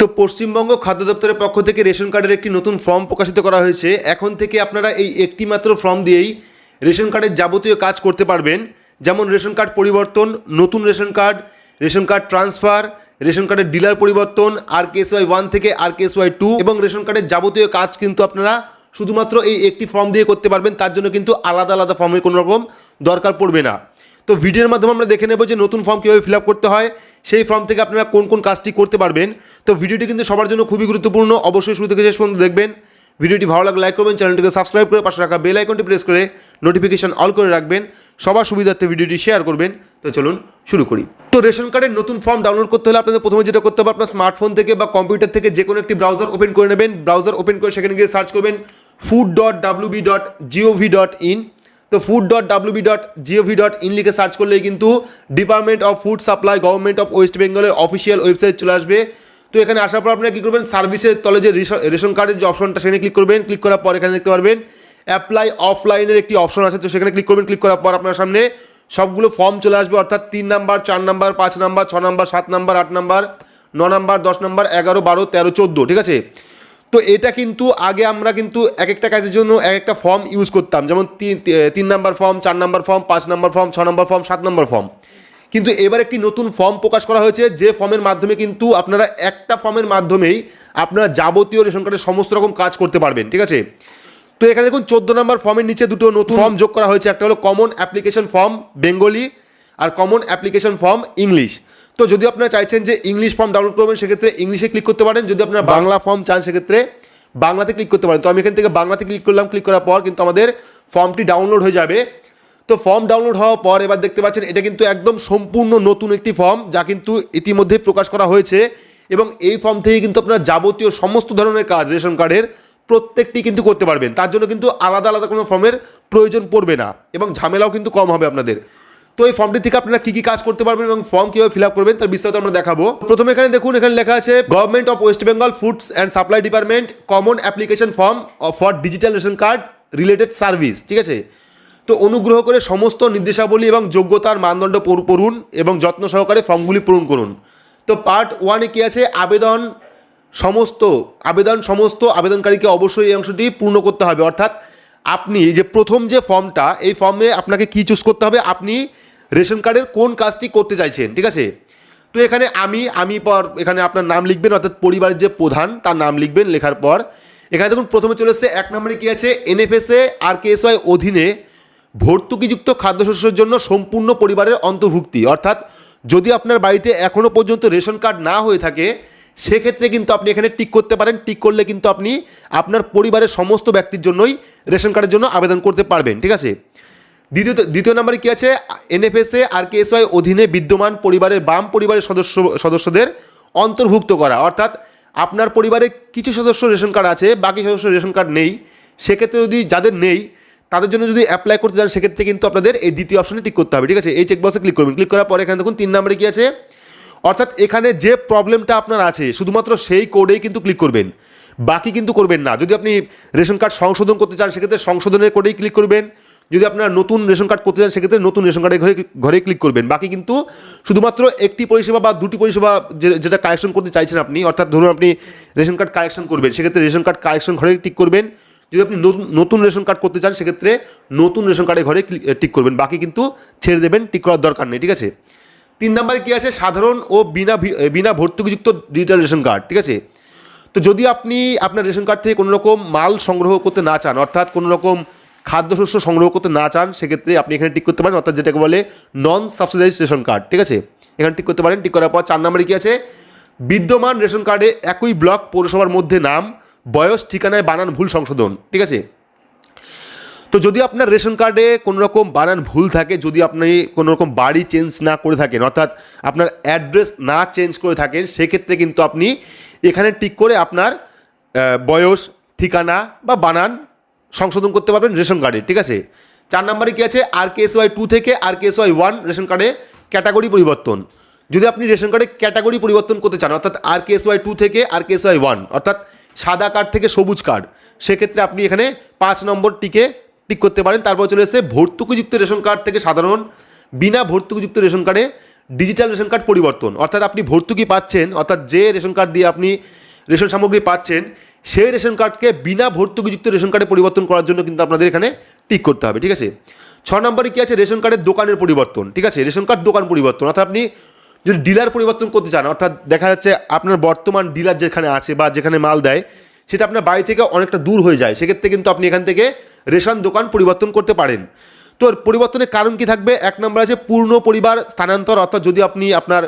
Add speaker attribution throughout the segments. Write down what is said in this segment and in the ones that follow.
Speaker 1: তো পশ্চিমবঙ্গ খাদ্য দপ্তরের পক্ষ থেকে রেশন কার্ডের একটি নতুন ফর্ম প্রকাশিত করা হয়েছে। এখন থেকে আপনারা এই একটি মাত্র ফর্ম দিয়েই রেশন কার্ডের যাবতীয় কাজ করতে পারবেন। যেমন রেশন কার্ড পরিবর্তন, নতুন ration card ration card transfer, ration কার্ডের ডিলার পরিবর্তন আর কেএস ওয়াই ওয়ান থেকে আর কেএস ওয়াই টু এবং রেশন কার্ডের যাবতীয় কাজ কিন্তু আপনারা শুধুমাত্র এই একটি ফর্ম দিয়ে করতে পারবেন। তার জন্য কিন্তু আলাদা আলাদা ফর্মের কোনো রকম দরকার পড়বে না। তো ভিডিওর মাধ্যমে আমরা দেখে নেব যে নতুন ফর্ম কীভাবে ফিল করতে হয়, সেই ফর্ম থেকে আপনারা কোন কোন কাজটি করতে পারবেন। তো ভিডিওটি কিন্তু সবার জন্য খুবই গুরুত্বপূর্ণ, অবশ্যই শুরু থেকে শেষ পর্যন্ত দেখবেন। ভিডিওটি ভালো লাগলে লাইক করবেন, চ্যানেলটিকে সাবস্ক্রাইব করে পাশে রাখা বেল আইকনটি প্রেস করে নোটিফিকেশন অল করে রাখবেন। সবার সুবিধার্থে ভিডিওটি শেয়ার করবেন। তো চলুন শুরু করি। তো রেশন কার্ডের নতুন ফর্ম ডাউনলোড করতে হলে আপনাদের প্রথমে যেটা করতে হবে, আপনার স্মার্টফোন থেকে বা কম্পিউটার থেকে যে কোনো একটি ব্রাউজার ওপেন করে নেবেন। ব্রাউজার ওপেন করে সেখানে গিয়ে সার্চ করবেন food dot WB dot GOV dot in তো food dot WB dot GOV dot in লিখে সার্চ করলেই কিন্তু department of food supply government of west বেঙ্গলের অফিসিয়াল ওয়েবসাইট চলে আসবে। তো এখানে আসার পর আপনারা কী করবেন? সার্ভিসের তলে যে রেশন- কার্ডের যে অপশনটা সেখানে ক্লিক করবেন। ক্লিক করার পর এখানে দেখতে পারবেন অ্যাপ্লাই অফলাইনের একটি অপশন আছে। তো সেখানে ক্লিক করবেন। ক্লিক করার পর আপনার সামনে সবগুলো ফর্ম চলে আসবে। অর্থাৎ তিন নাম্বার চার নাম্বার পাঁচ নাম্বার ছ নাম্বার সাত নাম্বার আট নাম্বার ন নাম্বার দশ নাম্বার এগারো, বারো, তেরো, চোদ্দ, ঠিক আছে? তো এটা কিন্তু আগে আমরা কিন্তু এক একটা কাজের জন্য এক একটা ফর্ম ইউজ করতাম। যেমন তিন নাম্বার ফর্ম চার নাম্বার ফর্ম পাঁচ নাম্বার ফর্ম ছ নাম্বার ফর্ম সাত নাম্বার ফর্ম কিন্তু এবার একটি নতুন ফর্ম প্রকাশ করা হয়েছে, যে ফর্মের মাধ্যমে কিন্তু আপনারা একটা ফর্মের মাধ্যমেই আপনারা যাবতীয় রেশন কার্ডের সমস্ত রকম কাজ করতে পারবেন, ঠিক আছে? তো এখানে দেখুন, চোদ্দ নম্বর ফর্মের নিচে দুটো নতুন ফর্ম যোগ করা হয়েছে। একটা হলো কমন অ্যাপ্লিকেশন ফর্ম বেঙ্গলি আর কমন অ্যাপ্লিকেশন ফর্ম ইংলিশ তো যদি আপনারা চাইছেন যে ইংলিশ ফর্ম ডাউনলোড করবেন সেক্ষেত্রে ইংলিশে ক্লিক করতে পারেন। যদি আপনারা বাংলা ফর্ম চান সেক্ষেত্রে বাংলাতে ক্লিক করতে পারেন। তো আমি এখান থেকে বাংলাতে ক্লিক করলাম ক্লিক করার পর কিন্তু আমাদের ফর্মটি ডাউনলোড হয়ে যাবে। তো ফর্ম ডাউনলোড হওয়ার পর এবার দেখতে পাচ্ছেন এটা কিন্তু একদম সম্পূর্ণ নতুন একটি ফর্ম যা কিন্তু ইতিমধ্যে প্রকাশ করা হয়েছে। এবং এই ফর্ম থেকে কিন্তু আপনারা যাবতীয় সমস্ত ধরনের কাজ রেশন কার্ডের প্রত্যেকটি কিন্তু করতে পারবেন। তার জন্য কিন্তু আলাদা আলাদা কোনো ফর্মের প্রয়োজন পড়বে না। এবং ঝামেলাও কিন্তু কম হবে আপনাদের। তো এই ফর্মটি থেকে আপনারা কী কী কাজ করতে পারবেন এবং ফর্ম কীভাবে ফিল আপ করবেন তার বিস্তারিত আমরা দেখাবো। প্রথমে এখানে দেখুন, এখানে লেখা আছে government of West Bengal foods and supply department common application form for digital ration card related service ঠিক আছে? তো অনুগ্রহ করে সমস্ত নির্দেশাবলী এবং যোগ্যতার মানদণ্ড পড়- পড়ুন এবং যত্ন সহকারে ফর্মগুলি পূরণ করুন। তো পার্ট ওয়ানে কী আছে? আবেদন সমস্ত আবেদন সমস্ত আবেদনকারীকে অবশ্যই এই অংশটি পূর্ণ করতে হবে। অর্থাৎ আপনি যে প্রথম যে ফর্মটা এই ফর্মে আপনাকে কি চুজ করতে হবে? আপনি রেশন কার্ডের কোন কাজটি করতে চাইছেন, ঠিক আছে? তো এখানে আমি আমি পর এখানে আপনার নাম লিখবেন, অর্থাৎ পরিবারের যে প্রধান, তার নাম লিখবেন লেখার পর। এখানে দেখুন, প্রথমে চলে এসছে, এক নম্বরে কী আছে? এনএফএসএ, আর কেএসওয়াই অধীনে ভর্তুকিযুক্ত খাদ্যশস্যের জন্য সম্পূর্ণ পরিবারের অন্তর্ভুক্তি। অর্থাৎ যদি আপনার বাড়িতে এখনও পর্যন্ত রেশন কার্ড না হয়ে থাকে, সেক্ষেত্রে কিন্তু আপনি এখানে টিক করতে পারেন। টিক করলে কিন্তু আপনি আপনার পরিবারের সমস্ত ব্যক্তির জন্যই রেশন কার্ডের জন্য আবেদন করতে পারবেন, ঠিক আছে? দ্বিতীয় দ্বিতীয় নম্বরে কী আছে? এনএফএসএ আর কেএসওয়াই অধীনে বিদ্যমান পরিবারের বাম পরিবারের সদস্য, সদস্যদের অন্তর্ভুক্ত করা। অর্থাৎ আপনার পরিবারে কিছু সদস্য রেশন কার্ড আছে, বাকি সদস্য রেশন কার্ড নেই। সেক্ষেত্রে যদি যাদের নেই, তাদের জন্য যদি অ্যাপ্লাই করতে চান, সেক্ষেত্রে কিন্তু আপনাদের এই দ্বিতীয় অপশনে টিক করতে হবে, ঠিক আছে? এই চেকবক্সে ক্লিক করবেন। ক্লিক করার পরে এখানে দেখুন, তিন নম্বরে কী আছে? অর্থাৎ এখানে যে প্রবলেমটা আপনার আছে, শুধুমাত্র সেই কোডেই কিন্তু ক্লিক করবেন। বাকি কিন্তু করবেন না। যদি আপনি রেশন কার্ড সংশোধন করতে চান, সেক্ষেত্রে সংশোধনের কোডেই ক্লিক করবেন। যদি আপনার নতুন রেশন কার্ড করতে চান, সেক্ষেত্রে নতুন রেশন কার্ডে ঘরে ঘরে ক্লিক করবেন। বাকি কিন্তু শুধুমাত্র একটি পরিষেবা বা দুটি পরিষেবা যেটা কালেকশন করতে চাইছেন আপনি, অর্থাৎ ধরুন আপনি রেশন কার্ড কালেকশন করবেন, সেক্ষেত্রে রেশন কার্ড কালেকশন ঘরে টিক করবেন। যদি আপনি নতুন নতুন রেশন কার্ড করতে চান, সেক্ষেত্রে নতুন রেশন কার্ডে ঘরে ক্লিক- টিক করবেন। বাকি কিন্তু ছেড়ে দেবেন, টিক করার দরকার নেই, ঠিক আছে? তিন নম্বরে কী আছে? সাধারণ ও বিনা বিনা ভর্তুকিযুক্ত ডিজিটাল রেশন কার্ড, ঠিক আছে? তো যদি আপনি আপনার রেশন কার্ড থেকে কোনো রকম মাল সংগ্রহ করতে না চান, অর্থাৎ কোনো রকম খাদ্যশস্য সংগ্রহ করতে না চান, সেক্ষেত্রে আপনি এখানে টিক করতে পারেন, অর্থাৎ যেটাকে বলে নন সাবসিডাইজ রেশন কার্ড ঠিক আছে? এখানে টিক করতে পারেন টিক করার পর চার নম্বরে কী আছে? বিদ্যমান রেশন কার্ডে একই ব্লক পৌরসভার মধ্যে নাম, বয়স, ঠিকানায় বানান ভুল সংশোধন, ঠিক আছে? তো যদি আপনার রেশন কার্ডে কোনো রকম বানান ভুল থাকে, যদি আপনি কোনো রকম বাড়ি চেঞ্জ না করে থাকেন, অর্থাৎ আপনার অ্যাড্রেস না চেঞ্জ করে থাকেন, সেক্ষেত্রে কিন্তু আপনি এখানে টিক করে আপনার বয়স, ঠিকানা বা বানান সংশোধন করতে পারবেন রেশন কার্ডে, ঠিক আছে? চার নম্বরে কী আছে? R K S Y two থেকে R K S Y one ration কার্ডে ক্যাটাগরি পরিবর্তন। যদি আপনি রেশন কার্ডে ক্যাটাগরি পরিবর্তন করতে চান, অর্থাৎ R K S Y two থেকে R K S Y one অর্থাৎ সাদা কার্ড থেকে সবুজ কার্ড, সেক্ষেত্রে আপনি এখানে পাঁচ নম্বর টিকে টিক করতে পারেন। তারপর চলে এসে ভর্তুকিযুক্ত রেশন কার্ড থেকে সাধারণ, বিনা ভর্তুকিযুক্ত রেশন কার্ডে ডিজিটাল রেশন কার্ড পরিবর্তন। অর্থাৎ আপনি ভর্তুকি পাচ্ছেন, অর্থাৎ যে রেশন কার্ড দিয়ে আপনি রেশন সামগ্রী পাচ্ছেন সেই রেশন কার্ডকে বিনা ভর্তুকিযুক্ত রেশন কার্ডে পরিবর্তন করার জন্য কিন্তু আপনাদের এখানে টিক করতে হবে, ঠিক আছে? ছ নম্বরে কী আছে? রেশন কার্ডের দোকানের পরিবর্তন, ঠিক আছে? রেশন কার্ড দোকান পরিবর্তন, অর্থাৎ আপনি যদি ডিলার পরিবর্তন করতে চান, অর্থাৎ দেখা যাচ্ছে আপনার বর্তমান ডিলার যেখানে আছে বা যেখানে মাল দেয়, সেটা আপনার বাড়ি থেকে অনেকটা দূর হয়ে যায়, সেক্ষেত্রে কিন্তু আপনি এখান থেকে রেশন দোকান পরিবর্তন করতে পারেন। তো পরিবর্তনের কারণ কি থাকবে? এক নম্বর আছে পূর্ণ পরিবার স্থানান্তর, অর্থাৎ যদি আপনি আপনার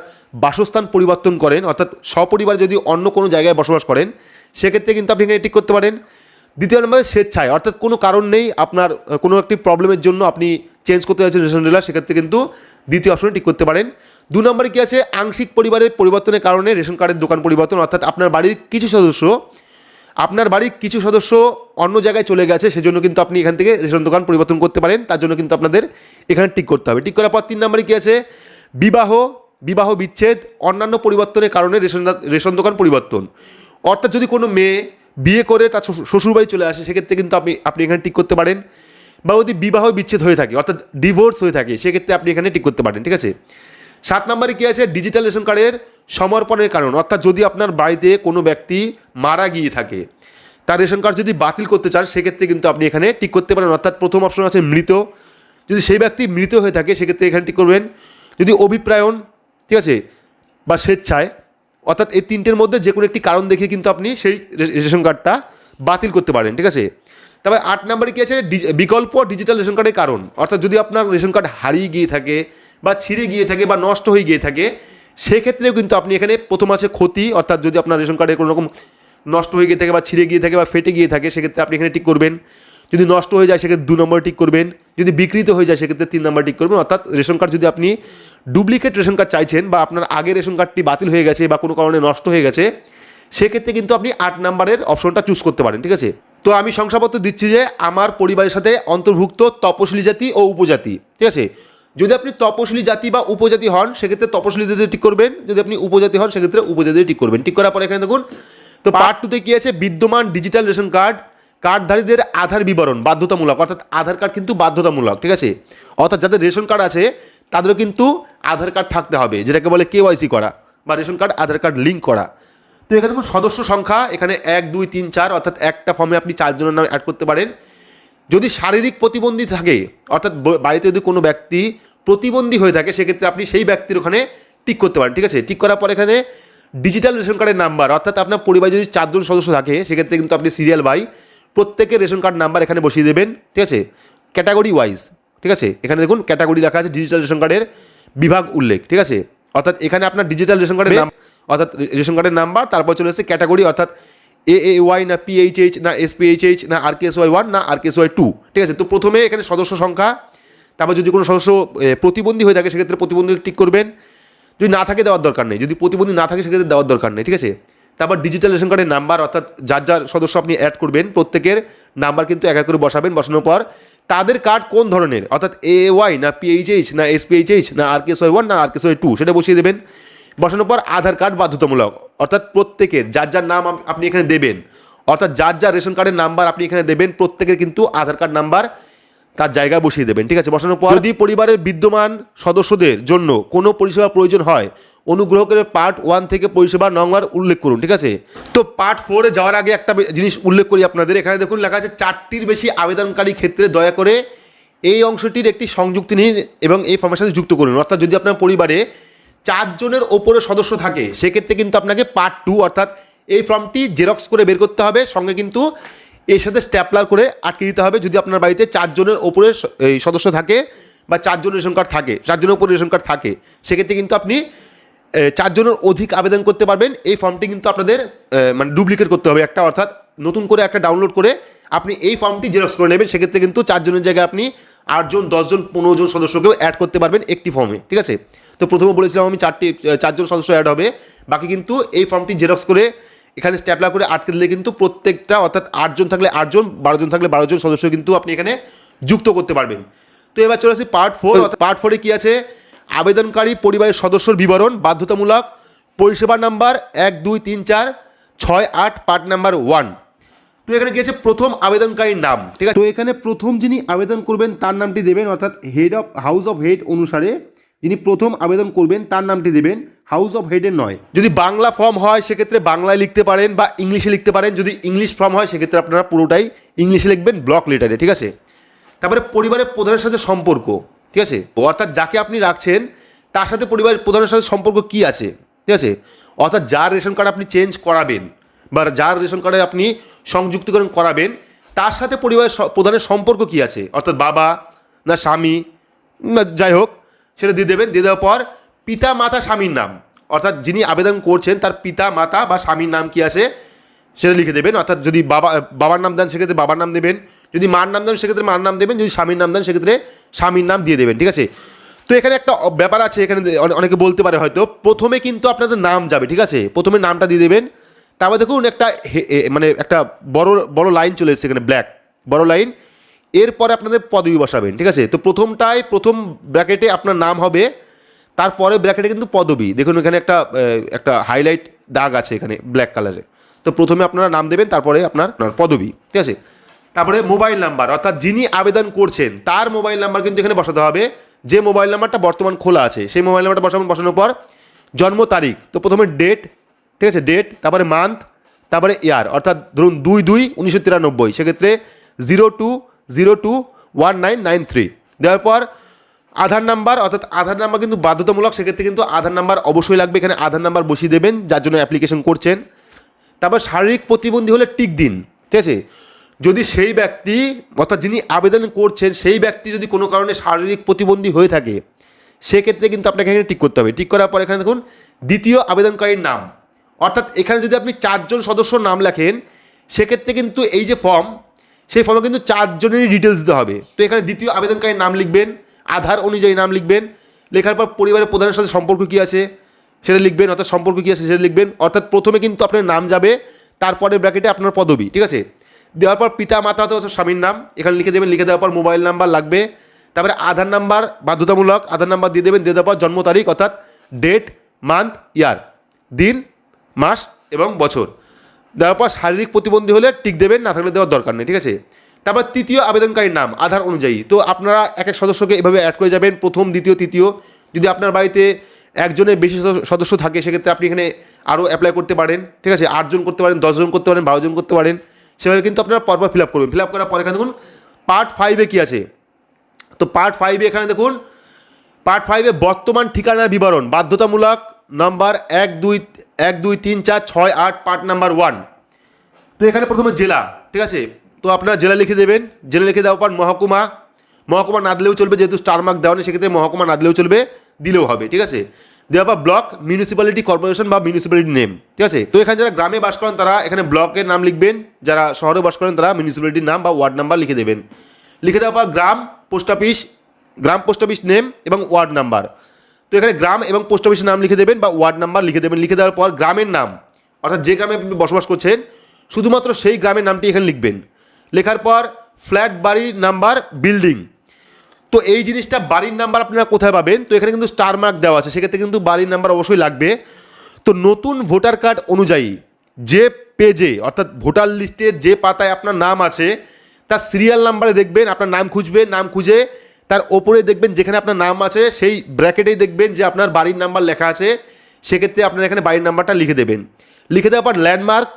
Speaker 1: বাসস্থান পরিবর্তন করেন, অর্থাৎ সপরিবার যদি অন্য কোনো জায়গায় বসবাস করেন সেক্ষেত্রে কিন্তু আপনি এখানে ঠিক করতে পারেন। দ্বিতীয় নম্বরে স্বেচ্ছায়, অর্থাৎ কোনো কারণ নেই আপনার কোনো একটি প্রবলেমের জন্য আপনি চেঞ্জ করতে যাচ্ছেন রেশন ডিলার, সেক্ষেত্রে কিন্তু দ্বিতীয় অপশনে ঠিক করতে পারেন। দু নম্বরে কী আছে? আংশিক পরিবারের পরিবর্তনের কারণে রেশন কার্ডের দোকান পরিবর্তন, অর্থাৎ আপনার বাড়ির কিছু সদস্য, আপনার বাড়ির কিছু সদস্য অন্য জায়গায় চলে গেছে, সেজন্য কিন্তু আপনি এখান থেকে রেশন দোকান পরিবর্তন করতে পারেন। তার জন্য কিন্তু আপনাদের এখানে টিক করতে হবে। টিক করার পর তিন নম্বরে কী আছে? বিবাহ বিবাহ বিচ্ছেদ, অন্যান্য পরিবর্তনের কারণে রেশন রেশন দোকান পরিবর্তন। অর্থাৎ যদি কোনো মেয়ে বিয়ে করে তার শ্বশুরবাড়ি চলে আসে, সেক্ষেত্রে কিন্তু আপনি আপনি এখানে ঠিক করতে পারেন। বা যদি বিবাহ বিচ্ছেদ হয়ে থাকে, অর্থাৎ ডিভোর্স হয়ে থাকে, সেক্ষেত্রে আপনি এখানে ঠিক করতে পারেন, ঠিক আছে? সাত নম্বরে কী আছে? ডিজিটাল রেশন কার্ডের সমর্পণের কারণ। অর্থাৎ যদি আপনার বাড়িতে কোনো ব্যক্তি মারা গিয়ে থাকে, তার রেশন কার্ড যদি বাতিল করতে চান, সেক্ষেত্রে কিন্তু আপনি এখানে ঠিক করতে পারেন। অর্থাৎ প্রথম অপশন আছে মৃত। যদি সেই ব্যক্তি মৃত হয়ে থাকে, সেক্ষেত্রে এখানে ঠিক করবেন। যদি অভিপ্রায়ন ঠিক আছে? বা স্বেচ্ছায় অর্থাৎ এই তিনটের মধ্যে যে কোনো একটি কারণ দেখিয়ে কিন্তু আপনি সেই রেশন কার্ডটা বাতিল করতে পারেন, ঠিক আছে? তারপরে আট নম্বরে কী আছে? বিকল্প ডিজিটাল রেশন কার্ডের কারণ। অর্থাৎ যদি আপনার রেশন কার্ড হারিয়ে গিয়ে থাকে বা ছিঁড়ে গিয়ে থাকে বা নষ্ট হয়ে গিয়ে থাকে, সেক্ষেত্রেও কিন্তু আপনি এখানে প্রথম আছে ক্ষতি। অর্থাৎ যদি আপনার রেশন কার্ডে কোনো রকম নষ্ট হয়ে গিয়ে থাকে বা ছিঁড়ে গিয়ে থাকে বা ফেটে গিয়ে থাকে, সেক্ষেত্রে আপনি এখানে টিক করবেন। যদি নষ্ট হয়ে যায়, সেক্ষেত্রে দু নম্বর টিক করবেন। যদি বিকৃত হয়ে যায়, সেক্ষেত্রে তিন নম্বর টিক করবেন। অর্থাৎ রেশন কার্ড যদি আপনি ডুপ্লিকেট রেশন কার্ড চাইছেন বা আপনার আগের রেশন কার্ডটি বাতিল হয়ে গেছে বা কোনো কারণে নষ্ট হয়ে গেছে, সেক্ষেত্রে কিন্তু আপনি আট নাম্বারের অপশনটা চুজ করতে পারেন, ঠিক আছে? তো আমি শংসাপত্র দিচ্ছি যে আমার পরিবারের সাথে অন্তর্ভুক্ত তপশিলি জাতি ও উপজাতি, ঠিক আছে? যদি আপনি তপশিলি জাতি বা উপজাতি হন, সেক্ষেত্রে তপশিলি জাতি ঠিক করবেন। যদি আপনি উপজাতি হন, সেক্ষেত্রে উপজাতি ঠিক করবেন। ঠিক করার পরে এখানে দেখুন, তো পার্ট টুতে কী আছে? বিদ্যমান ডিজিটাল রেশন কার্ড, কার্ডধারীদের আধার বিবরণ, বাধ্যতামূলক, অর্থাৎ আধার কার্ড কিন্তু বাধ্যতামূলক, ঠিক আছে? অর্থাৎ যাদের রেশন কার্ড আছে তাদেরও কিন্তু আধার কার্ড থাকতে হবে, যেটাকে বলে কেওয়াইসি করা বা ration card, Aadhaar card link করা। তো এখানে দেখুন সদস্য সংখ্যা, এখানে এক, দুই, তিন, চার, অর্থাৎ একটা ফর্মে আপনি চারজনের নাম অ্যাড করতে পারেন। যদি শারীরিক প্রতিবন্ধী থাকে, অর্থাৎ বাড়িতে যদি কোনো ব্যক্তি প্রতিবন্ধী হয়ে থাকে, সেক্ষেত্রে আপনি সেই ব্যক্তির ওখানে টিক করতে পারেন, ঠিক আছে? টিক করার পর এখানে ডিজিটাল রেশন কার্ডের নাম্বার অর্থাৎ আপনার পরিবারে যদি চারজন সদস্য থাকে, সেক্ষেত্রে কিন্তু আপনি সিরিয়াল বাই প্রত্যেকের রেশন কার্ড নাম্বার এখানে বসিয়ে দেবেন, ঠিক আছে? ক্যাটাগরি ওয়াইজ ঠিক আছে? এখানে দেখুন ক্যাটাগরি লেখা আছে ডিজিটাল রেশন কার্ডের বিভাগ উল্লেখ ঠিক আছে? অর্থাৎ এখানে আপনার ডিজিটাল রেশন কার্ডের নাম অর্থাৎ রেশন কার্ডের নাম্বার তারপর চলে এসেছে ক্যাটাগরি অর্থাৎ এ এ ওয়াই না পিএইচএইচ না এসপিএইচএইচ না R K S Y one না R K S Y two ঠিক আছে? তো প্রথমে এখানে সদস্য সংখ্যা তারপর যদি কোনো সদস্য প্রতিবন্ধী হয়ে থাকে সেক্ষেত্রে প্রতিবন্ধী টিক করবেন। যদি না থাকে দেওয়ার দরকার নেই। যদি প্রতিবন্ধী না থাকে সেক্ষেত্রে দেওয়ার দরকার নেই ঠিক আছে? তারপর ডিজিটাল রেশন কার্ডের নাম্বার অর্থাৎ যার যার সদস্য আপনি অ্যাড করবেন প্রত্যেকের নাম্বার কিন্তু এক এক করে বসাবেন বসানোর পর তাদের কার্ড কোন ধরনের? অর্থাৎ এ ওয়াই না পিএইচএইচ না এসপিএইচএইচ না আর কে ওয়াই ওয়ান না আর ওয়াই টু সেটা বসিয়ে দেবেন। বসানোর পর আধার কার্ড বাধ্যতামূলক। অর্থাৎ প্রত্যেকের, যার যার নাম আপনি এখানে দেবেন। অর্থাৎ যার যার রেশন কার্ডের নাম্বার আপনি এখানে দেবেন, প্রত্যেকের কিন্তু আধার কার্ড নাম্বার তার জায়গায় বসিয়ে দেবেন। ঠিক আছে? বসানোর পর যদি পরিবারের বিদ্যমান সদস্যদের জন্য কোনো পরিষেবা প্রয়োজন হয় অনুগ্রহ করে পার্ট ওয়ান থেকে পরিষেবা নম্বর উল্লেখ করুন, ঠিক আছে? তো পার্ট ফোরে যাওয়ার আগে একটা জিনিস উল্লেখ করি আপনাদের। এখানে দেখুন লেখা আছে, চারটির বেশি আবেদনকারী ক্ষেত্রে দয়া করে এই অংশটির একটি সংযুক্তি নিন এবং এই ফর্মের সাথে যুক্ত করুন। অর্থাৎ যদি আপনার পরিবারে চারজনের ওপরে সদস্য থাকে, সেক্ষেত্রে কিন্তু আপনাকে পার্ট টু অর্থাৎ এই ফর্মটি জেরক্স করে বের করতে হবে, সঙ্গে কিন্তু এর সাথে স্ট্যাপলার করে আটকে দিতে হবে যদি আপনার বাড়িতে চারজনের ওপরে সদস্য থাকে বা চারজন রেশন কার্ড থাকে, চারজনের ওপরে রেশন কার্ড থাকে, সেক্ষেত্রে কিন্তু আপনি চারজনের অধিক আবেদন করতে পারবেন। এই ফর্মটি কিন্তু আপনাদের মানে ডুপ্লিকেট করতে হবে একটা অর্থাৎ নতুন করে একটা ডাউনলোড করে আপনি এই ফর্মটি জেরক্স করে নেবেন। সেক্ষেত্রে কিন্তু চারজনের জায়গায় আপনি আটজন দশজন পনেরো জন সদস্যকেও অ্যাড করতে পারবেন একটি ফর্মে ঠিক আছে? তো প্রথমে বলেছিলাম আমি চারটি চারজন সদস্য অ্যাড হবে। বাকি কিন্তু এই ফর্মটি জেরক্স করে এখানে স্ট্যাপলা করে আটকে দিলে কিন্তু প্রত্যেকটা অর্থাৎ আটজন থাকলে আটজন বারোজন থাকলে বারোজন সদস্য কিন্তু আপনি এখানে যুক্ত করতে পারবেন। তো এবার চলে আসি পার্ট ফোর পার্ট ফোরে কী আছে? আবেদনকারী পরিবারের সদস্যর বিবরণ বাধ্যতামূলক পরিষেবা নাম্বার এক দুই তিন চার ছয় আট পার্ট নাম্বার ওয়ান। তো এখানে গিয়েছে প্রথম আবেদনকারীর নাম ঠিক আছে? তো এখানে প্রথম যিনি আবেদন করবেন তার নামটি দেবেন অর্থাৎ head of house of head অনুসারে যিনি প্রথম আবেদন করবেন তার নামটি দেবেন হাউস অফ হেডের নয়। যদি বাংলা ফর্ম হয় সেক্ষেত্রে বাংলায় লিখতে পারেন বা ইংলিশে লিখতে পারেন। যদি ইংলিশ ফর্ম হয় সেক্ষেত্রে আপনারা পুরোটাই ইংলিশে লিখবেন ব্লক লেটারে ঠিক আছে? তারপরে পরিবারের প্রধানের সাথে সম্পর্ক। ঠিক আছে? অর্থাৎ যাকে আপনি রাখছেন, তার সাথে পরিবারের প্রধানের সাথে সম্পর্ক কি আছে? ঠিক আছে? অর্থাৎ যার রেশন কার্ড আপনি চেঞ্জ করাবেন বা যার রেশন কার্ডে আপনি সংযুক্তিকরণ করাবেন, তার সাথে পরিবারের প্রধানের সম্পর্ক কি আছে? অর্থাৎ বাবা না স্বামী না যাই হোক, সেটা দিয়ে দেবেন। দিয়ে দেওয়ার পর পিতা মাতা স্বামীর নাম। অর্থাৎ যিনি আবেদন করছেন, তার পিতা মাতা বা স্বামীর নাম কি আছে? সেটা লিখে দেবেন, অর্থাৎ যদি বাবা, বাবার নাম দেন সেক্ষেত্রে বাবার নাম দেবেন, যদি মার নাম দেন সেক্ষেত্রে মার নাম দেবেন, যদি স্বামীর নাম দেন সেক্ষেত্রে স্বামীর নাম দিয়ে দেবেন, ঠিক আছে? তো এখানে একটা ব্যাপার আছে, এখানে অনেকে বলতে পারে হয়তো, প্রথমে কিন্তু আপনাদের নাম যাবে, ঠিক আছে? প্রথমে নামটা দিয়ে দেবেন, তারপর দেখুন একটা মানে একটা বড় বড় লাইন চলে এসেছে এখানে ব্ল্যাক বড় লাইন, এরপরে আপনাদের পদবি বসাবেন, ঠিক আছে? তো প্রথমটায়, প্রথম ব্র্যাকেটে আপনার নাম হবে তারপরে ব্র্যাকেটে কিন্তু পদবি, দেখুন এখানে একটা একটা হাইলাইট দাগ আছে এখানে ব্ল্যাক কালারে তো প্রথমে আপনারা নাম দেবেন, তারপরে আপনার আপনার পদবি, ঠিক আছে? তারপরে মোবাইল নাম্বার, অর্থাৎ যিনি আবেদন করছেন, তার মোবাইল নাম্বার কিন্তু এখানে বসাতে হবে। যে মোবাইল নাম্বারটা বর্তমান খোলা আছে, সেই মোবাইল নাম্বারটা বসাবেন, বসানোর পর জন্ম তারিখ, তো প্রথমে ডেট ঠিক আছে? ডেট তারপরে মান্থ তারপরে ইয়ার অর্থাৎ ধরুন দুই দুই উনিশশো তিরানব্বই, সেক্ষেত্রে zero two zero two one nine nine three দেওয়ার পর আধার নাম্বার, অর্থাৎ আধার নাম্বার কিন্তু বাধ্যতামূলক, সেক্ষেত্রে কিন্তু আধার নাম্বার অবশ্যই লাগবে, এখানে আধার নাম্বার বসিয়ে দেবেন, যার জন্য অ্যাপ্লিকেশন করছেন। তারপর শারীরিক প্রতিবন্ধী হলে টিক দিন, ঠিক আছে? যদি সেই ব্যক্তি, অর্থাৎ যিনি আবেদন করছেন, সেই ব্যক্তি যদি কোনো কারণে শারীরিক প্রতিবন্ধী হয়ে থাকে, সেক্ষেত্রে কিন্তু আপনাকে এখানে টিক করতে হবে। টিক করার পর এখানে দেখুন, দ্বিতীয় আবেদনকারীর নাম। অর্থাৎ এখানে যদি আপনি চারজন সদস্যর নাম লেখেন, সেক্ষেত্রে কিন্তু এই যে ফর্ম সেই ফর্মে কিন্তু চারজনেরই ডিটেলস দিতে হবে। তো এখানে দ্বিতীয় আবেদনকারীর নাম লিখবেন, আধার অনুযায়ী নাম লিখবেন, লেখার পর পরিবারের প্রধানের সাথে সম্পর্ক কী আছে সেটা লিখবেন, অর্থাৎ সম্পর্ক কী আছে সেটা লিখবেন। অর্থাৎ প্রথমে কিন্তু আপনার নাম যাবে, তারপরে ব্র্যাকেটে আপনার পদবি, ঠিক আছে? দেওয়ার পর পিতা, মাতা অথবা স্বামীর নাম, এখানে লিখে দেবেন, লিখে দেওয়ার পর মোবাইল নাম্বার লাগবে। তারপরে আধার নাম্বার বাধ্যতামূলক, আধার নাম্বার দিয়ে দেবেন, দিয়ে দেওয়ার পর জন্ম তারিখ, অর্থাৎ ডেট মান্থ ইয়ার দিন, মাস এবং বছর। দেওয়ার পর শারীরিক প্রতিবন্ধী হলে টিক দেবেন, না থাকলে দেওয়ার দরকার নেই, ঠিক আছে? তারপর তৃতীয় আবেদনকারীর নাম, আধার অনুযায়ী। তো আপনারা এক এক সদস্যকে এভাবে অ্যাড করে যাবেন, প্রথম, দ্বিতীয়, তৃতীয়। যদি আপনার বাড়িতে একজনের বেশি সদস্য- থাকে, সেক্ষেত্রে আপনি এখানে আরও অ্যাপ্লাই করতে পারেন, ঠিক আছে? আটজন করতে পারেন দশজন করতে পারেন বারোজন করতে পারেন, সেভাবে কিন্তু আপনারা পরপর ফিল আপ করবেন। ফিল আপ করার পর এখানে দেখুন পার্ট ফাইভে কী আছে? তো পার্ট ফাইভে এখানে দেখুন পার্ট ফাইভে বর্তমান ঠিকানার বিবরণ, বাধ্যতামূলক নাম্বার এক দুই এক দুই তিন চার ছয় আট পার্ট নাম্বার ওয়ান তো এখানে প্রথমে জেলা, ঠিক আছে? তো আপনারা জেলা লিখে দেবেন, জেলা লিখে দেওয়ার পর মহকুমা মহকুমা না দিলেও চলবে, যেহেতু স্টার মার্ক দেওয়া নেই, সেক্ষেত্রে মহকুমা না দিলেও চলবে। দিলেও হবে, ঠিক আছে? দেওয়া পর ব্লক মিউনিসিপ্যালিটি কর্পোরেশন বা মিউনিসিপ্যালিটি নেম ঠিক আছে? তো এখানে যারা গ্রামে বাস করেন, তারা এখানে ব্লকের নাম লিখবেন, যারা শহরে বাস করেন, তারা মিউনিসিপ্যালিটির নাম বা ওয়ার্ড নাম্বার লিখে দেবেন। লিখে দেওয়ার পর গ্রাম পোস্ট অফিস গ্রাম পোস্ট অফিস নেম এবং ওয়ার্ড নাম্বার তো এখানে গ্রাম এবং পোস্ট অফিসের নাম লিখে দেবেন বা ওয়ার্ড নাম্বার লিখে দেবেন। লিখে দেওয়ার পর গ্রামের নাম, অর্থাৎ যে গ্রামে আপনি বসবাস করছেন, শুধুমাত্র সেই গ্রামের নামটি এখানে লিখবেন। লেখার পর ফ্ল্যাট বাড়ির নাম্বার বিল্ডিং তো এই জিনিসটা বাড়ির নাম্বার আপনারা কোথায় পাবেন? তো এখানে কিন্তু স্টার মার্ক দেওয়া আছে, সেক্ষেত্রে কিন্তু বাড়ির নাম্বার অবশ্যই লাগবে। তো নতুন ভোটার কার্ড অনুযায়ী যে পেজে অর্থাৎ ভোটার লিস্টের যে পাতায় আপনার নাম আছে, তার সিরিয়াল নাম্বারে দেখবেন, আপনার নাম খুঁজবেন, নাম খুঁজে তার ওপরে দেখবেন যেখানে আপনার নাম আছে, সেই ব্র্যাকেটেই দেখবেন যে আপনার বাড়ির নাম্বার লেখা আছে, সেক্ষেত্রে আপনার এখানে বাড়ির নাম্বারটা লিখে দেবেন। লিখে দেওয়ার পর ল্যান্ডমার্ক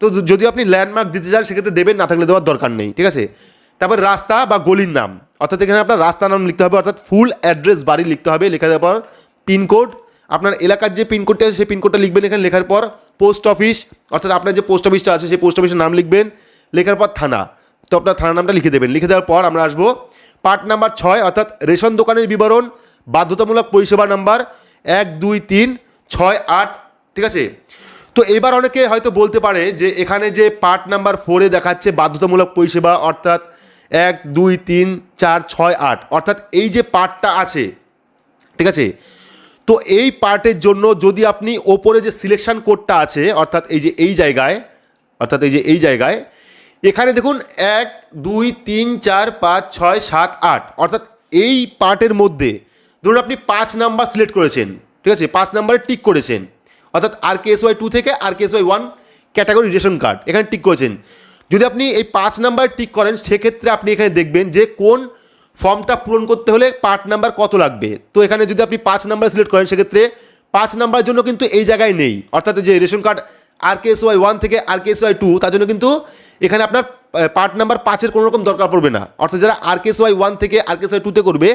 Speaker 1: তো যদি আপনি ল্যান্ডমার্ক দিতে চান, সেক্ষেত্রে দেবেন, না থাকলে দেওয়ার দরকার নেই, ঠিক আছে? তারপর রাস্তা বা গলির নাম। অর্থাৎ এখানে আপনার রাস্তা নাম লিখতে হবে, অর্থাৎ ফুল অ্যাড্রেস বাড়ি লিখতে হবে লেখা দেওয়ার পর পিনকোড, আপনার এলাকার যে পিনকোডটা আছে সেই পিনকোডটা লিখবেন এখানে, লেখার পর পোস্ট অফিস অর্থাৎ আপনার যে পোস্ট অফিসটা আছে সেই পোস্ট অফিসের নাম লিখবেন, লেখার পর থানা, তো আপনার থানা নামটা লিখে দেবেন, লিখে দেওয়ার পর আমরা আসব পার্ট নাম্বার ছয়, অর্থাৎ রেশন দোকানের বিবরণ, বাধ্যতামূলক পরিষেবা নাম্বার এক, দুই, তিন, ছয়, আট, ঠিক আছে? তো এবার অনেকে হয়তো বলতে পারে যে এখানে যে পার্ট নাম্বার ফোরে দেখাচ্ছে বাধ্যতামূলক পরিষেবা, অর্থাৎ এক, দুই, তিন, চার, ছয়, আট। অর্থাৎ এই যে পার্টটা আছে, ঠিক আছে? তো এই পার্টের জন্য যদি আপনি ওপরে যে সিলেকশন কোডটা আছে, অর্থাৎ এই যে এই জায়গায়, অর্থাৎ এই যে এই জায়গায়, এখানে দেখুন, এক, দুই, তিন, চার, পাঁচ, ছয়, সাত, আট। অর্থাৎ এই পার্টের মধ্যে ধরুন আপনি পাঁচ নাম্বার সিলেক্ট করেছেন, ঠিক আছে? পাঁচ নাম্বারে টিক করেছেন। অর্থাৎ R K S Y two থেকে R K S Y one category ration card এখানে টিক করেছেন। যদি আপনি এই পাঁচ নাম্বার টিক করেন, সেক্ষেত্রে আপনি এখানে দেখবেন যে কোন ফর্মটা পূরণ করতে হলে পার্ট নাম্বার কত লাগবে। তো এখানে যদি আপনি পাঁচ নাম্বার সিলেক্ট করেন, সেক্ষেত্রে পাঁচ নাম্বার জন্য কিন্তু এই জায়গায় নেই। অর্থাৎ যে ration card R K S Y one থেকে R K S Y two তার জন্য কিন্তু এখানে আপনার পার্ট নাম্বার পাঁচের কোনো রকম দরকার পড়বে না। অর্থাৎ যারা R K S Y one থেকে আর কে এস ওয়াই টুতে করবে,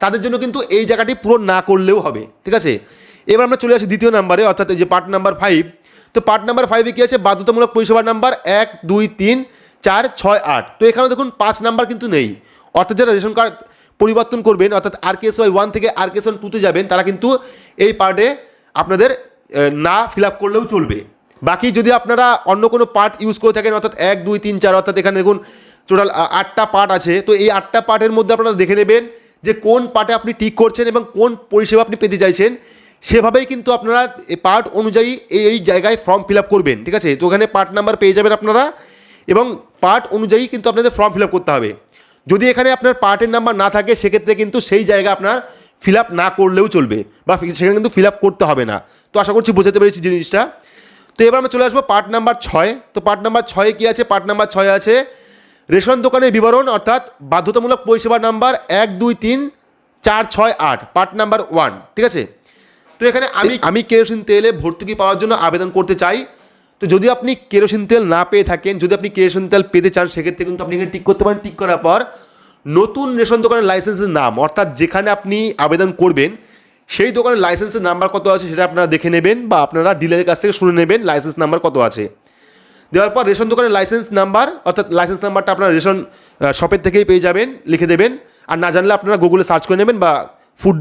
Speaker 1: তাদের জন্য কিন্তু এই জায়গাটি পূরণ না করলেও হবে। ঠিক আছে? এবার আমরা চলে আসি দ্বিতীয় নাম্বারে অর্থাৎ যে পার্ট নাম্বার ফাইভ তো পার্ট নাম্বার ফাইভে কী আছে? বাধ্যতামূলক পরিষেবা নাম্বার এক, দুই, তিন, চার, ছয়, আট। তো এখানে দেখুন পাঁচ নাম্বার কিন্তু নেই। অর্থাৎ যারা রেশন কার্ড পরিবর্তন করবেন, অর্থাৎ আর কে ওয়াই ওয়ান থেকে আর কে টুতে যাবেন, তারা কিন্তু এই পার্টে আপনাদের না ফিল আপ করলেও চলবে। বাকি যদি আপনারা অন্য কোনো পার্ট ইউজ করে থাকেন, অর্থাৎ এক, দুই, তিন, চার, অর্থাৎ এখানে দেখুন টোটাল আটটা পার্ট আছে, তো এই আটটা পার্টের মধ্যে আপনারা দেখে নেবেন যে কোন পার্টে আপনি ঠিক করছেন এবং কোন পরিষেবা আপনি পেতে চাইছেন। সেভাবেই কিন্তু আপনারা পার্ট অনুযায়ী এই এই জায়গায় ফর্ম ফিল করবেন, ঠিক আছে? তো ওখানে পার্ট নাম্বার পেয়ে যাবেন আপনারা এবং পার্ট অনুযায়ী কিন্তু আপনাদের ফর্ম ফিল করতে হবে। যদি এখানে আপনার পার্টের নাম্বার না থাকে, সেক্ষেত্রে কিন্তু সেই জায়গা আপনার ফিল না করলেও চলবে বা সেখানে কিন্তু ফিল করতে হবে না। তো আশা করছি বোঝাতে পেরেছি জিনিসটা। তো এবার আমরা চলে আসব পার্ট নাম্বার ছয়। তো পার্ট নাম্বার ছয়ে কী আছে? পার্ট নাম্বার ছয় আছে রেশন দোকানের বিবরণ, অর্থাৎ বাধ্যতামূলক পরিষেবা নাম্বার এক, দুই, তিন, চার, ছয়, আট পার্ট নাম্বার ওয়ান ঠিক আছে? তো এখানে আমি আমি কেরোসিন তেলে ভর্তুকি পাওয়ার জন্য আবেদন করতে চাই। তো যদি আপনি কেরোসিন তেল না পেয়ে থাকেন, যদি আপনি কেরোসিন তেল পেতে চান, সেক্ষেত্রে কিন্তু আপনি এখানে টিক করতে পারেন। টিক করার পর নতুন রেশন দোকানের লাইসেন্সের নাম, অর্থাৎ যেখানে আপনি আবেদন করবেন, সেই দোকানের লাইসেন্সের নাম্বার কত আছে সেটা আপনারা দেখে নেবেন বা আপনারা ডিলারের কাছ থেকে শুনে নেবেন লাইসেন্স নাম্বার কত আছে। দেওয়ার পর রেশন দোকানের লাইসেন্স নাম্বার, অর্থাৎ লাইসেন্স নাম্বারটা আপনারা রেশন শপের থেকেই পেয়ে যাবেন, লিখে দেবেন। আর না জানলে আপনারা গুগলে সার্চ করে নেবেন বা food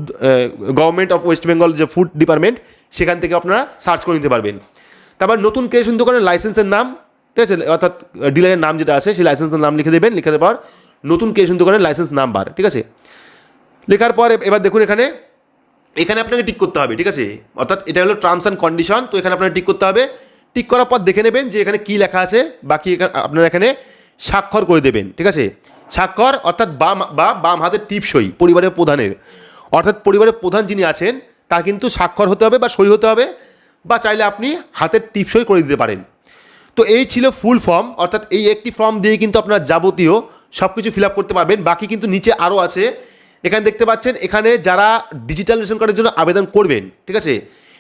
Speaker 1: government of West Bengal যে ফুড ডিপার্টমেন্ট সেখান থেকে আপনারা সার্চ করে নিতে পারবেন। তারপর নতুন রেশন দোকানের লাইসেন্সের নাম, ঠিক আছে? অর্থাৎ ডিলারের নাম যেটা আছে, সেই লাইসেন্সের নাম লিখে দেবেন, লিখে দেওয়ার পর নতুন রেশন দোকানের লাইসেন্স নাম্বার ঠিক আছে? লেখার পর এবার দেখুন এখানে এখানে আপনাকে টিক করতে হবে, ঠিক আছে? অর্থাৎ এটা হলো টার্মস অ্যান্ড কন্ডিশন তো এখানে আপনাকে টিক করতে হবে। টিক করার পর দেখে নেবেন যে এখানে কী লেখা আছে, বাকি আপনারা এখানে স্বাক্ষর করে দেবেন, ঠিক আছে? স্বাক্ষর, অর্থাৎ বাম, বা বাম হাতের টিপসই, পরিবারের প্রধানের। অর্থাৎ পরিবারের প্রধান যিনি আছেন, তার কিন্তু স্বাক্ষর হতে হবে বা সই হতে হবে বা চাইলে আপনি হাতের টিপ সই করে দিতে পারেন। তো এই ছিল ফুল ফর্ম, অর্থাৎ এই একটি ফর্ম দিয়ে কিন্তু আপনার যাবতীয় সব কিছু ফিল করতে পারবেন। বাকি কিন্তু নিচে আরও আছে। এখানে দেখতে পাচ্ছেন, এখানে যারা ডিজিটাল রেশন কার্ডের জন্য আবেদন করবেন, ঠিক আছে?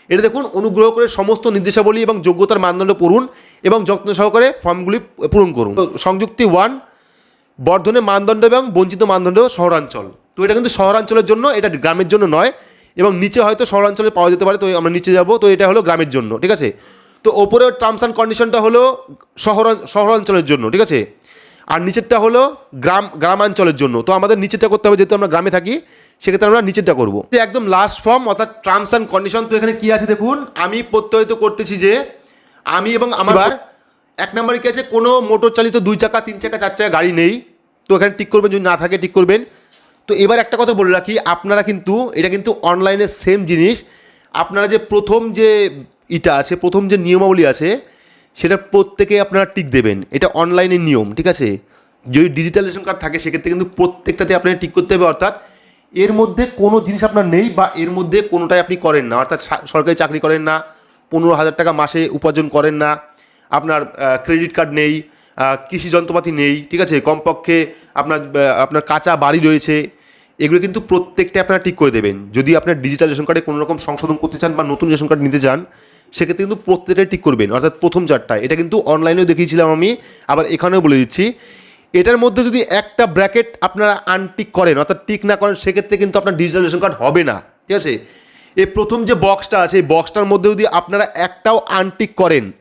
Speaker 1: এটা দেখুন, অনুগ্রহ করে সমস্ত নির্দেশাবলী এবং যোগ্যতার মানদণ্ড পড়ুন এবং যত্ন সহকারে ফর্মগুলি পূরণ করুন। সংযুক্তি ওয়ান বর্ধনে মানদণ্ড এবং বঞ্চিত মানদণ্ড শহরাঞ্চল। তো এটা কিন্তু শহরাঞ্চলের জন্য এটা গ্রামের জন্য নয় এবং নিচে হয়তো শহরাঞ্চলে পাওয়া যেতে পারে তো আমরা নিচে যাব তো এটা হলো গ্রামের জন্য ঠিক আছে? তো ওপরের টার্মস অ্যান্ড কন্ডিশনটা হলো শহর শহরাঞ্চলের জন্য ঠিক আছে? আর নিচেরটা হলো গ্রাম গ্রামাঞ্চলের জন্য তো আমাদের নিচেরটা করতে হবে যেহেতু আমরা গ্রামে থাকি সেক্ষেত্রে আমরা নিচেরটা করব। তো একদম লাস্ট ফর্ম অর্থাৎ টার্মস অ্যান্ড কন্ডিশন তো এখানে কী আছে দেখুন? আমি প্রত্যয়িত করতেছি যে আমি এবং আমার এক নম্বরে কী আছে? কোনো মোটর চালিত দুই চাকা তিন চাকা চার চাকা গাড়ি নেই তো এখানে টিক করবেন যদি না থাকে টিক করবেন। তো এবার একটা কথা বলে রাখি, আপনারা কিন্তু, এটা কিন্তু অনলাইনে সেম জিনিস, আপনারা যে প্রথম যে ইটা আছে, প্রথম যে নিয়মাবলী আছে, সেটা প্রত্যেকে আপনারা টিক দেবেন। এটা অনলাইনের নিয়ম, ঠিক আছে? যদি ডিজিটাল রেশন কার্ড থাকে, সেক্ষেত্রে কিন্তু প্রত্যেকটাতে আপনাকে টিক করতে হবে, অর্থাৎ এর মধ্যে কোনো জিনিস আপনার নেই বা এর মধ্যে কোনোটাই আপনি করেন না। অর্থাৎ সরকারি চাকরি করেন না, পনেরো হাজার টাকা মাসে উপার্জন করেন না, আপনার ক্রেডিট কার্ড নেই কৃষি যন্ত্রপাতি নেই, ঠিক আছে? কমপক্ষে আপনার আপনার কাঁচা বাড়ি রয়েছে এগুলো কিন্তু প্রত্যেকটা আপনারা ঠিক করে দেবেন। যদি আপনার ডিজিটাল রেশন কার্ডে কোনো রকম সংশোধন করতে চান বা নতুন রেশন কার্ড নিতে চান, সেক্ষেত্রে কিন্তু প্রত্যেকটাই ঠিক করবেন। অর্থাৎ প্রথম চারটা। এটা কিন্তু অনলাইনেও দেখিয়েছিলাম আমি, আবার এখানেও বলে দিচ্ছি। এটার মধ্যে যদি একটা ব্র্যাকেট আপনারা আনটিক করেন, অর্থাৎ টিক না করেন, সেক্ষেত্রে কিন্তু আপনার ডিজিটাল রেশন কার্ড হবে না। ঠিক আছে? এই প্রথম যে বক্সটা আছে, এই বক্সটার মধ্যে যদি আপনারা একটাও আনটিক করেন,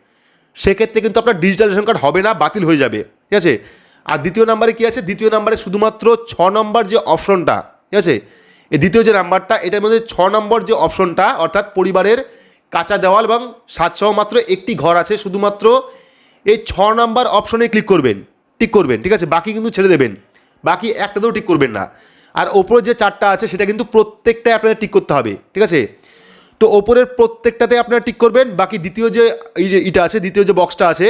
Speaker 1: সেক্ষেত্রে কিন্তু আপনার ডিজিটাল রেশন কার্ড হবে না, বাতিল হয়ে যাবে। ঠিক আছে? আর দ্বিতীয় নাম্বারে কি আছে? দ্বিতীয় নাম্বারে শুধুমাত্র ছ নম্বর যে অপশনটা, ঠিক আছে? এই দ্বিতীয় যে নাম্বারটা, এটার মধ্যে ছ নম্বর যে অপশনটা, অর্থাৎ পরিবারের কাঁচা দেওয়াল এবং সাতসহ মাত্র একটি ঘর আছে, শুধুমাত্র এই ছ নম্বর অপশনে ক্লিক করবেন, টিক করবেন, ঠিক আছে? বাকি কিন্তু ছেড়ে দেবেন। বাকি একটাতেও টিক করবেন না। আর ওপরে যে চারটা আছে, সেটা কিন্তু প্রত্যেকটাই আপনাদের টিক করতে হবে, ঠিক আছে? তো ওপরের প্রত্যেকটাতে আপনারা টিক করবেন, বাকি দ্বিতীয় যে ইটা আছে, দ্বিতীয় যে বক্সটা আছে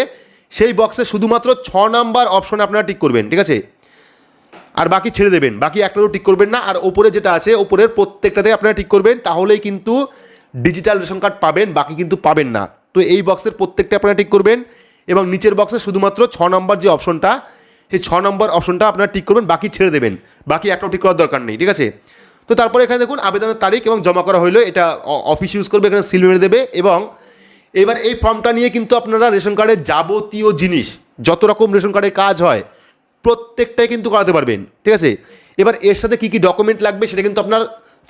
Speaker 1: সেই বক্সে শুধুমাত্র ছ নাম্বার অপশনে আপনারা টিক করবেন, ঠিক আছে? আর বাকি ছেড়ে দেবেন, বাকি একটাও ঠিক করবেন না, আর ওপরে যেটা আছে, ওপরের প্রত্যেকটাতে আপনারা ঠিক করবেন, তাহলেই কিন্তু ডিজিটাল রেশন কার্ড পাবেন, বাকি কিন্তু পাবেন না। তো এই বক্সের প্রত্যেকটা আপনারা ঠিক করবেন, এবং নিচের বক্সে শুধুমাত্র ছ নম্বর যে অপশনটা সেই ছ নম্বর অপশনটা আপনারা টিক করবেন, বাকি ছেড়ে দেবেন। বাকি একটাও ঠিক করার দরকার নেই, ঠিক আছে? তো তারপরে এখানে দেখুন, আবেদনের তারিখ এবং জমা করা হলো এটা অফিস ইউজ করবে, এখানে সিল মেরে দেবে, এবং এবার এই ফর্মটা নিয়ে কিন্তু আপনারা রেশন কার্ডের যাবতীয় জিনিস, যত রকম রেশন কার্ডের কাজ হয়, প্রত্যেকটাই কিন্তু করাতে পারবেন, ঠিক আছে? এবার এর সাথে কী কী ডকুমেন্ট লাগবে সেটা কিন্তু আপনার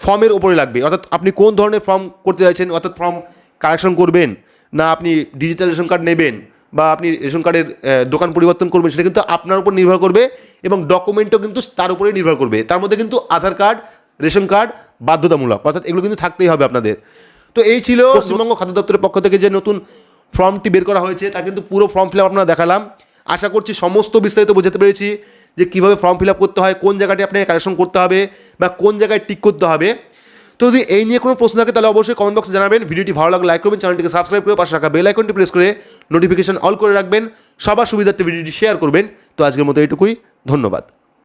Speaker 1: ফর্মের ওপরে লাগবে। অর্থাৎ আপনি কোন ধরনের ফর্ম করতে চাইছেন, অর্থাৎ ফর্ম কারেকশন করবেন, না আপনি ডিজিটাল রেশন কার্ড নেবেন বা আপনি রেশন কার্ডের দোকান পরিবর্তন করবেন, সেটা কিন্তু আপনার উপর নির্ভর করবে এবং ডকুমেন্টও কিন্তু তার উপরেই নির্ভর করবে। তার মধ্যে কিন্তু আধার কার্ড, রেশন কার্ড বাধ্যতামূলক, অর্থাৎ এগুলো কিন্তু থাকতেই হবে আপনাদের। তো এই ছিল পশ্চিমবঙ্গ খাদ্য দপ্তরের পক্ষ থেকে যে নতুন ফর্মটি বের করা হয়েছে তার কিন্তু পুরো ফর্ম ফিল আপ আপনারা দেখালাম। আশা করছি সমস্ত বিস্তারিত বোঝাতে পেরেছি যে কীভাবে ফর্ম ফিল আপ করতে হয় কোন জায়গাটি আপনাকে কালেকশন করতে হবে বা কোন জায়গায় টিক করতে হবে। তো যদি এই নিয়ে কোনো প্রশ্ন থাকে তাহলে অবশ্যই কমেন্ট বক্সে জানাবেন। ভিডিওটি ভালো লাগলে লাইক করবেন চ্যানেলটিকে সাবস্ক্রাইব করে পাশে রাখা বেল আইকনটি প্রেস করে নোটিফিকেশন অল করে রাখবেন। সবার সুবিধার্থে ভিডিওটি শেয়ার করবেন। তো আজকের মতো এইটুকুই ধন্যবাদ।